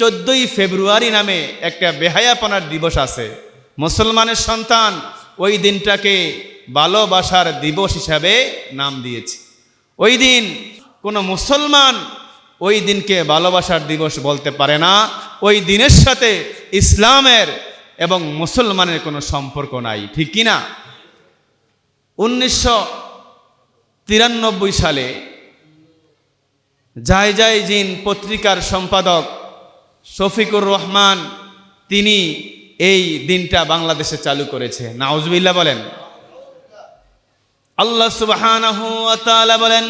চোদ্দই ফেব্রুয়ারি নামে একটা বেহায়াপনার দিবস আছে। মুসলমানের সন্তান ওই দিনটাকে ভালোবাসার দিবস হিসাবে নাম দিয়েছে। ওই দিন কোনো মুসলমান ওই দিনকে ভালোবাসার দিবস বলতে পারে না। ওই দিনের সাথে ইসলামের এবং মুসলমানের কোনো সম্পর্ক নাই, ঠিক কি না? উনিশশো তিরানব্বই সালে জায় জায় জিন পত্রিকার সম্পাদক শফিকুর রহমান, তিনি এই দিনটা বাংলাদেশে চালু করেছে। নাউজবিল্লা বলেন। আল্লাহ তাআলা বলেন,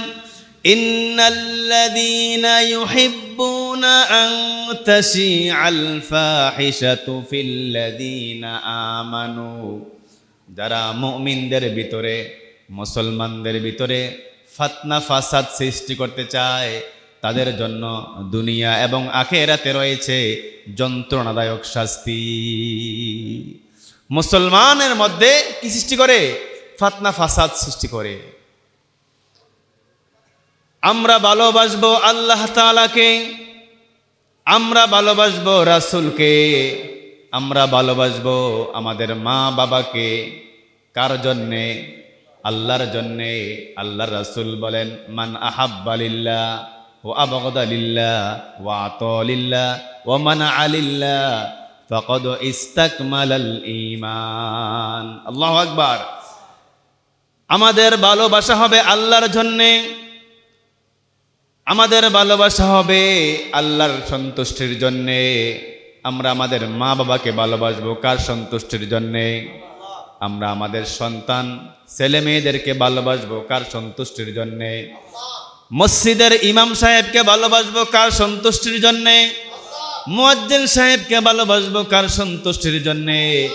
ইন্নাল্লাযীনা ইউহিব্বুনা আন তাশিআল ফাহিশাতু ফিল্লাযীনা আমানু। যারা মুমিনদের ভিতরে, মুসলমানদের ভিতরে ফাতনা ফাসাদ সৃষ্টি করতে চায় তাদের জন্য দুনিয়া এবং আখেরাতে রয়েছে যন্ত্রণাদায়ক শাস্তি। মুসলমানের মধ্যে কি সৃষ্টি করে? ফাতনা, ফাসাদ সৃষ্টি করে। আমরা ভালোবাসবো আল্লাহ তাআলাকে, আমরা ভালোবাসবো রাসূলকে, আমরা ভালোবাসবো আমাদের মা বাবাকে। কার জন্যে? আল্লাহর জন্যে। আল্লাহর রাসূল বলেন, মান আহাব্বালিল্লাহ আবগদালিল্লাহ ওয়া আতলিল্লাহ ও মান আলিল্লাহ ফকদ ইস্তাকমালাল ঈমান। আল্লাহু আকবার। আমাদের ভালোবাসা হবে আল্লাহর জন্যে। আমাদের ভালোবাসা হবে আল্লাহর সন্তুষ্টির জন্যে। আমরা আমাদের মা বাবাকে ভালোবাসবো কার সন্তুষ্টির জন্যে? আমরা আমাদের সন্তান ছেলে মেয়েদেরকে ভালোবাসবো কার সন্তুষ্টির জন্যে? মসজিদের ইমাম সাহেবকে ভালোবাসবো কার সন্তুষ্টির জন্যে? মুয়াজ্জিন সাহেবকে ভালোবাসবো কার সন্তুষ্টির জন্যে?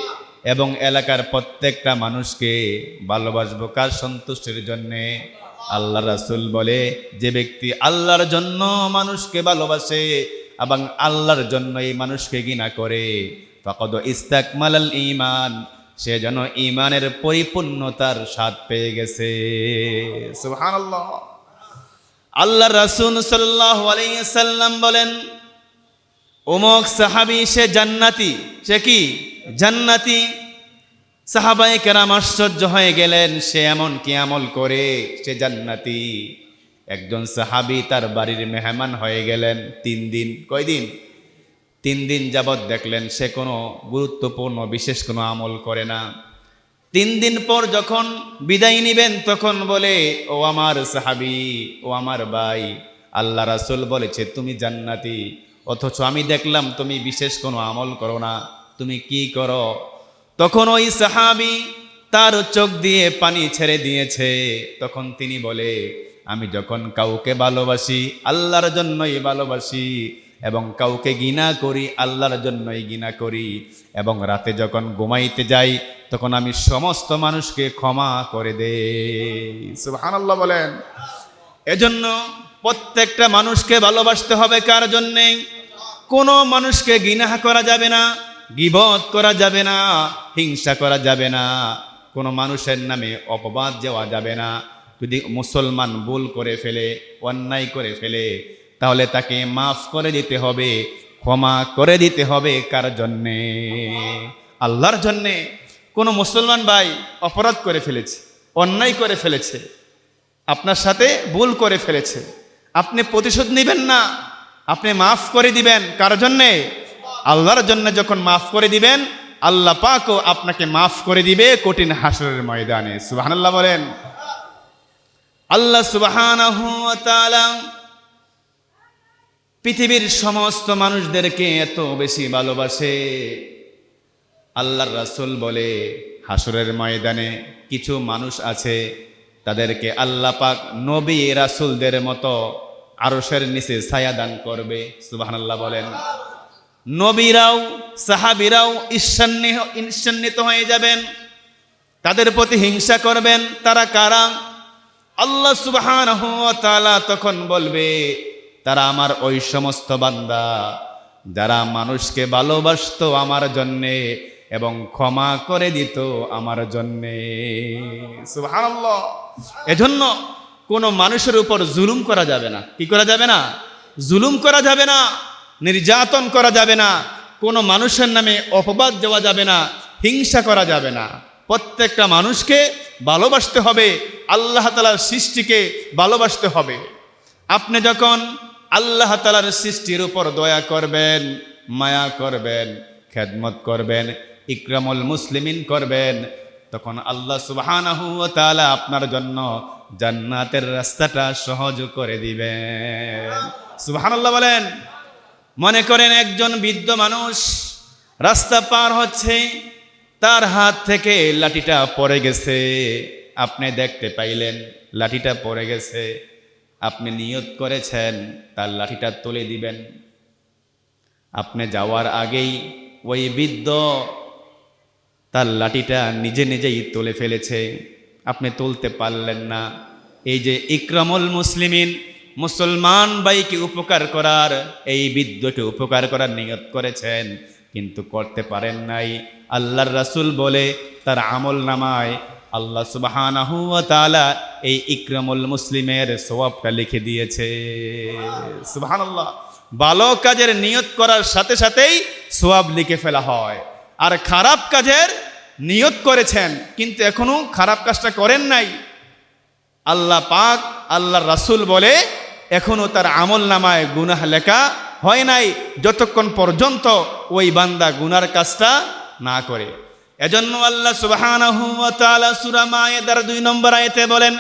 এবং এলাকার প্রত্যেকটা মানুষকে ভালোবাসবো কার সন্তুষ্টির জন্যে? আল্লাহ রাসূল বলে, যে ব্যক্তি আল্লাহর জন্য মানুষকে ভালোবাসে এবং আল্লাহর জন্য এই মানুষকে ঘৃণা করে, ফাকদ ইস্তাকমালাল ঈমান, সে যেন ঈমানের পরিপূর্ণতার স্বাদ পেয়ে গেছে। সুবহানাল্লাহ। আল্লাহ রাসূল সাল্লাম বলেন অমুক সাহাবি, সে জান্নাতি, সে কি? জান্নাতি? সাহাবাই কেরাম আশ্চর্য হয়ে গেলেন, সে এমন কি আমল করে? সে জান্নাতি। একজন সাহাবি তার বাড়ির মেহমান হয়ে গেলেন তিন দিন। কয়দিন তিন দিন যাবৎ দেখলেন সে কোনো গুরুত্বপূর্ণ, বিশেষ কোনো আমল করে না। তিন দিন পর যখন বিদায় নিবেন, তখন বলে, ও আমার সাহাবি, ও আমার ভাই, আল্লাহ রাসুল বলেছে, তুমি জান্নাতি। অথচ আমি দেখলাম, তুমি বিশেষ কোনো আমল করো না। তুমি কি করো? তখন ওই সাহাবি তার চোখ দিয়ে পানি ছেড়ে দিয়েছে। তখন তিনি বলে, আমি যখন কাউকে ভালোবাসি, আল্লাহর জন্যই ভালোবাসি এবং কাউকে গিনা করি, আল্লাহর জন্যই গিনা করি এবং রাতে যখন ঘুমাইতে যাই তখন আমি সমস্ত মানুষকে ক্ষমা করে দেই। সুবহানাল্লাহ বলেন। এজন্য প্রত্যেকটা মানুষকে ভালোবাসতে হবে কার জন্যে? কোনো মানুষকে গিনাহ করা যাবে না গিবত করা যাবে না হিংসা করা যাবে না কোনো মানুষের নামে অপবাদ দেওয়া যাবে না। যদি মুসলমান ভুল করে ফেলে অন্যায় করে ফেলে তাহলে তাকে মাফ করে দিতে হবে ক্ষমা করে দিতে হবে কার জন্যে? আল্লাহর জন্যে। কোনো মুসলমান ভাই অপরাধ করে ফেলেছে, অন্যায় করে ফেলেছে, আপনার সাথে ভুল করে ফেলেছে, আপনি প্রতিশোধ নেবেন না, আপনি মাফ করে দিবেন, কার জন্যে? আল্লাহর জন্য যখন মাফ করে দিবেন, আল্লাহ পাকও আপনাকে মাফ করে দিবে কঠিন হাসরের ময়দানে, সুবহানাল্লাহ বলেন। আল্লাহ তাআলা পৃথিবীর সমস্ত মানুষদেরকে এত বেশি ভালোবাসে। আল্লাহর রাসূল বলে হাসরের ময়দানে কিছু মানুষ আছে, তাদেরকে আল্লাহ পাক নবী রাসূলদের মতো আরশের নিচে ছায়া দান করবে, সুবহানাল্লাহ বলেন। নবীরাও, সাহাবিরাও ঈর্ষান্বিত ঈর্ষান্বিত হয়ে যাবেন, তাদের প্রতি হিংসা করবেন, তারা কারা? আল্লাহ তাআলা তখন বলবে, তারা আমার ওই সমস্ত বান্দা, যারা মানুষকে ভালোবাসতো আমার জন্যে এবং ক্ষমা করে দিত আমার জন্যে। এজন্য কোনো মানুষের উপর জুলুম করা যাবে না। কি করা যাবে না? জুলুম করা যাবে না, নির্যাতন করা যাবে না, কোনো মানুষের নামে অপবাদ দেওয়া যাবে না, হিংসা করা যাবে না। প্রত্যেকটা মানুষকে ভালোবাসতে হবে, আল্লাহ তালার সৃষ্টিকে ভালোবাসতে হবে। আপনি যখন আল্লাহ তালার সৃষ্টির উপর দয়া করবেন, মায়া করবেন, খেদমত করবেন ইকরামুল মুসলিমিন করবেন। তখন আল্লাহ সুবহানাহু আপনার জন্য জান্নাতের রাস্তাটা সহজ করে দিবেন। সুবহানাল্লাহ বলেন, মনে করেন একজন বৃদ্ধ মানুষ রাস্তা পার হচ্ছে, তার হাত থেকে লাঠিটা পড়ে গেছে। আপনি দেখতে পাইলেন, লাঠিটা পড়ে গেছে। আপনি নিয়ত করেছেন, তার লাঠিটা তুলে দিবেন। আপনি যাওয়ার আগেই ওই বৃদ্ধ তার লাঠিটা নিজে নিজেই তুলে ফেলেছে। আপনি তুলতে পারলেন না। এই যে ইকরামুল মুসলিমিন, মুসলমান বাইকে উপকার করার, এই বৃদ্ধকে উপকার করার নিয়ত করেছেন, কিন্তু করতে পারেন নাই। আল্লাহর রাসূল বলে তার আমল নামায় আল্লাহ তাআলা এই ইকরামুল মুসলিমের সওয়াবটা লিখে দিয়েছে। সুবহানাল্লাহ। ভালো কাজের নিয়ত করার সাথে সাথেই সোয়াব লিখে ফেলা হয়। আর খারাপ কাজের নিয়ত করেছেন, কিন্তু এখনও খারাপ কাজটা করেন নাই। আল্লাহ পাক, আল্লাহ রাসূল বলে, এখনও তার আমল নামায় গুনাহ লেখা হয় নাই, যতক্ষণ পর্যন্ত ওই বান্দা গুনার কাজটা না করে। এজন্য আল্লাহ তাআলা সূরা মায়েদার দুই নম্বর আয়াতে বলেন,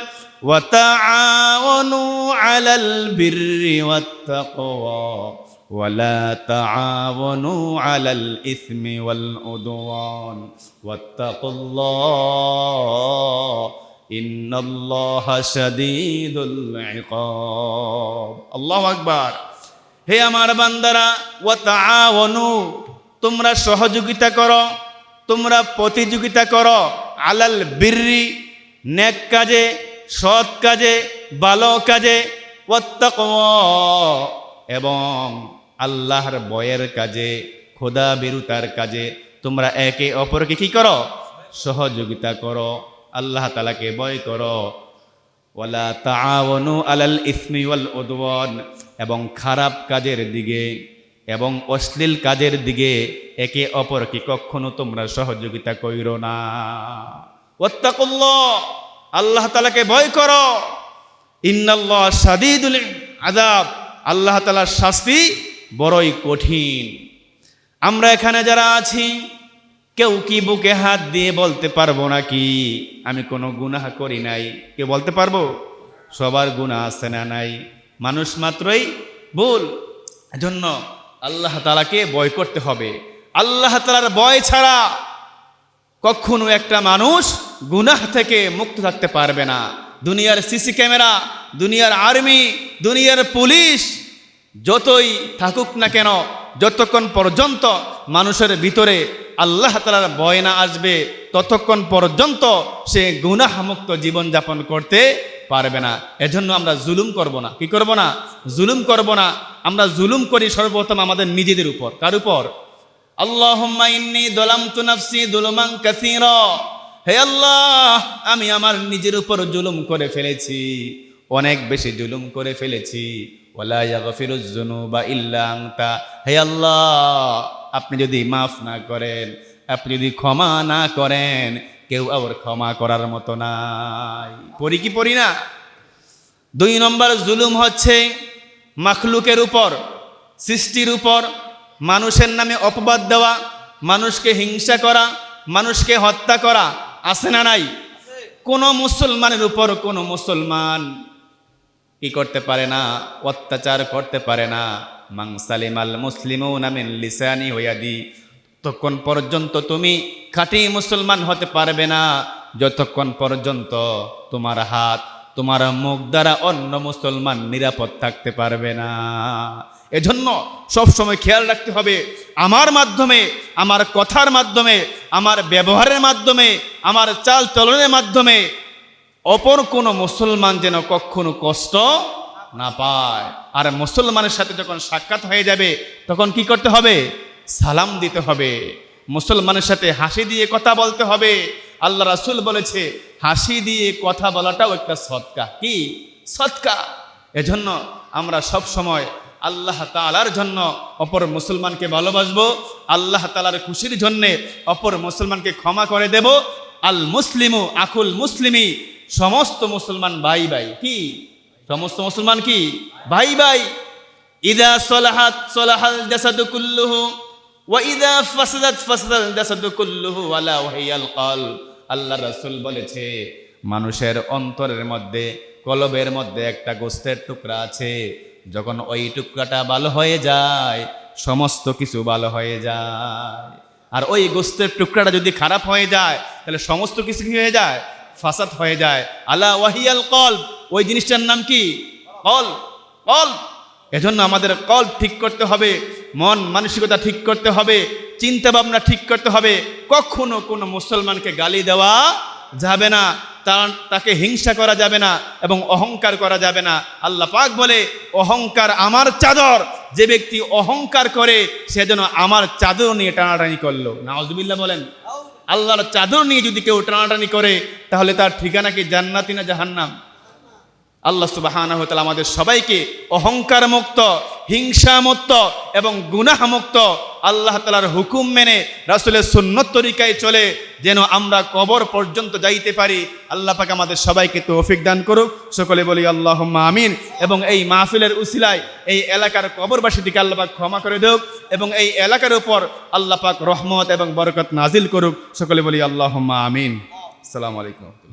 ওয়া তাআওয়ানু আলাল বিররি ওয়াত তাকওয়া। ওয়া লা তাআওয়ানু আলাল ইসমি ওয়াল উদওয়ান ওয়াত্তাকুল্লাহ ইন্নাল্লাহা শাদীদুল ইকাব আল্লাহু আকবার হে আমার বান্দারা ওয়া তাআওয়ানু তোমরা সহযোগিতা করো, তোমরা প্রতিযোগিতা করো, আলাল বিররি নেক কাজে, সৎ কাজে, ভালো কাজে ওয়াত্তাকওয়া এবং আল্লাহর বয়ের কাজে, খোদা বিরুতার কাজে, তোমরা একে অপরকে কি করো? সহযোগিতা করো, আল্লাহ তালাকে ভয় করো। ওয়ালা তাআওয়ানু আলাল ইসমি ওয়াল এবং খারাপ কাজের দিকে এবং অশ্লীল কাজের দিকে একে অপরকে কখনো তোমরা সহযোগিতা কইরো না। ওয়াত্তাকুল্লাহ, আল্লাহ তালাকে ভয় করো। ইন্নাল্লাহ সাদিদুল আদাব আল্লাহ তালার শাস্তি বড়ই কঠিন। আমরা এখানে যারা আছি, কেউ কি বুকে হাত দিয়ে বলতে পারব নাকি? আমি কোনো গুনাহ করি নাই। কেউ বলতে পারব? সবার গুনাহ আছে না নাই? মানুষ মাত্রই ভুল। এজন্য আল্লাহ তালাকে ভয় করতে হবে। আল্লাহ তালার ভয় ছাড়া কখনো একটা মানুষ গুনাহ থেকে মুক্ত থাকতে পারবে না। দুনিয়ার সিসি ক্যামেরা, দুনিয়ার আর্মি, দুনিয়ার পুলিশ যতই থাকুক না কেন, যতক্ষণ পর্যন্ত মানুষের ভিতরে আল্লাহ তালার ভয় না আসবে, ততক্ষণ পর্যন্ত সে গুনাহমুক্ত জীবনযাপন করতে পারবে না। এজন্য আমরা জুলুম করব না। কি করব না? জুলুম করব না। আমরা জুলুম করি সর্বপ্রথম আমাদের নিজেদের উপর। কার উপর? হে আল্লাহ, আমি আমার নিজের উপর জুলুম করে ফেলেছি। অনেক বেশি জুলুম করে ফেলেছি। ওয়ালা ইয়াগফিরুজ যুনুবা ইল্লা আনতা। হে আল্লাহ, আপনি যদি মাফ না করেন, আপনি যদি ক্ষমা না করেন, কেউ আবার ক্ষমা করার মতো নাই। পড়ি কি পড়ি না? দুই নম্বর জুলুম হচ্ছে মাখলুকের উপর, সৃষ্টির উপর, মানুষের নামে অপবাদ দেওয়া, মানুষকে হিংসা করা, মানুষকে হত্যা করা, আছে না নাই? কোনো মুসলমানের উপর কোনো মুসলমান কি করতে পারে না? অত্যাচার করতে পারে না। মাংসালিমাল মুসলিমও নামিন লিসানি হইয়াদি ততক্ষণ পর্যন্ত তুমি খাঁটি মুসলমান হতে পারবে না। যতক্ষণ পর্যন্ত তোমার হাত, তোমার মুখ দ্বারা অন্য মুসলমান নিরাপদ থাকতে পারবে না। এজন্য সবসময় খেয়াল রাখতে হবে, আমার মাধ্যমে, আমার কথার মাধ্যমে, আমার ব্যবহারের মাধ্যমে, আমার চাল চলনের মাধ্যমে অপর কোনো মুসলমান যেন কখনো কষ্ট না পায়। আর মুসলমানের সাথে যখন সাক্ষাৎ হয়ে যাবে, তখন কি করতে হবে? সালাম দিতে হবে। মুসলমানের সাথে হাসি দিয়ে কথা বলতে হবে। আল্লাহ রাসুল বলেছে, হাসি দিয়ে কথা বলাটাও একটা সৎকা কি? সৎকা এজন্য আমরা সব সময় আল্লাহ তালার জন্য অপর মুসলমানকে ভালোবাসবো, আল্লাহ তালার খুশির জন্যে অপর মুসলমানকে ক্ষমা করে দেব। আল মুসলিমু আকুল মুসলিমি সমস্ত মুসলমান ভাই ভাই কি? সমস্ত মুসলমান কি? ভাই ভাই। ইদা সলাহাত সলাহাল জাসাদু কুল্লুহু ওয়া ইদা ফাসাদাত ফাসাদাল জাসাদু কুল্লুহু ওয়ালা ওয়াহিয়াল কল আল্লাহ রাসূল বলেছে, মানুষের অন্তরের মধ্যে, কলবের মধ্যে একটা গোস্তের টুকরা আছে। যখন ওই টুকরাটা ভালো হয়ে যায়, সমস্ত কিছু ভালো হয়ে যায়। আর ওই গোস্তের টুকরাটা যদি খারাপ হয়ে যায়, তাহলে সমস্ত কিছু কি হয়ে যায়? ফাসাদ হয়ে যায়। আলা ওয়াহিয়াল কল ওই জিনিসটার নাম কি? কল কল এজন্য আমাদের কল ঠিক করতে হবে, মন মানসিকতা ঠিক করতে হবে, চিন্তা ভাবনা ঠিক করতে হবে। কখনো কোনো মুসলমানকে গালি দেওয়া যাবে না, তার, তাকে হিংসা করা যাবে না এবং অহংকার করা যাবে না। আল্লাহ পাক বলে, অহংকার আমার চাদর, যে ব্যক্তি অহংকার করে, সে যেন আমার চাদর নিয়ে টানাটানি করল। নাওজবিল্লা বলেন। আল্লাহর চাদর নিয়ে যদি কেউ টানাটানি করে, তাহলে তার ঠিকানা কি জান্নাতি না জাহান্নাম? আল্লাহ সুবাহানা আমাদের সবাইকে অহংকার মুক্ত হিংসা মুক্ত এবং গুনাহ মুক্ত আল্লাহ তালার হুকুম মেনে রাসুলের সুন্নত তরিকায় চলে, যেন আমরা কবর পর্যন্ত যাইতে পারি। আল্লাহ পাক আমাদের সবাইকে তৌফিক দান করুক। সকলে বলি আল্লাহ আমিন। এবং এই মাহফিলের উসিলায় এই এলাকার কবরবাসীটিকে আল্লাহ ক্ষমা করে দেওক এবং এই এলাকার উপর আল্লাহ পাক রহমত এবং বরকত নাজিল করুক। সকলে বলি আল্লাহ আমিন। আসসালামু আলাইকুম।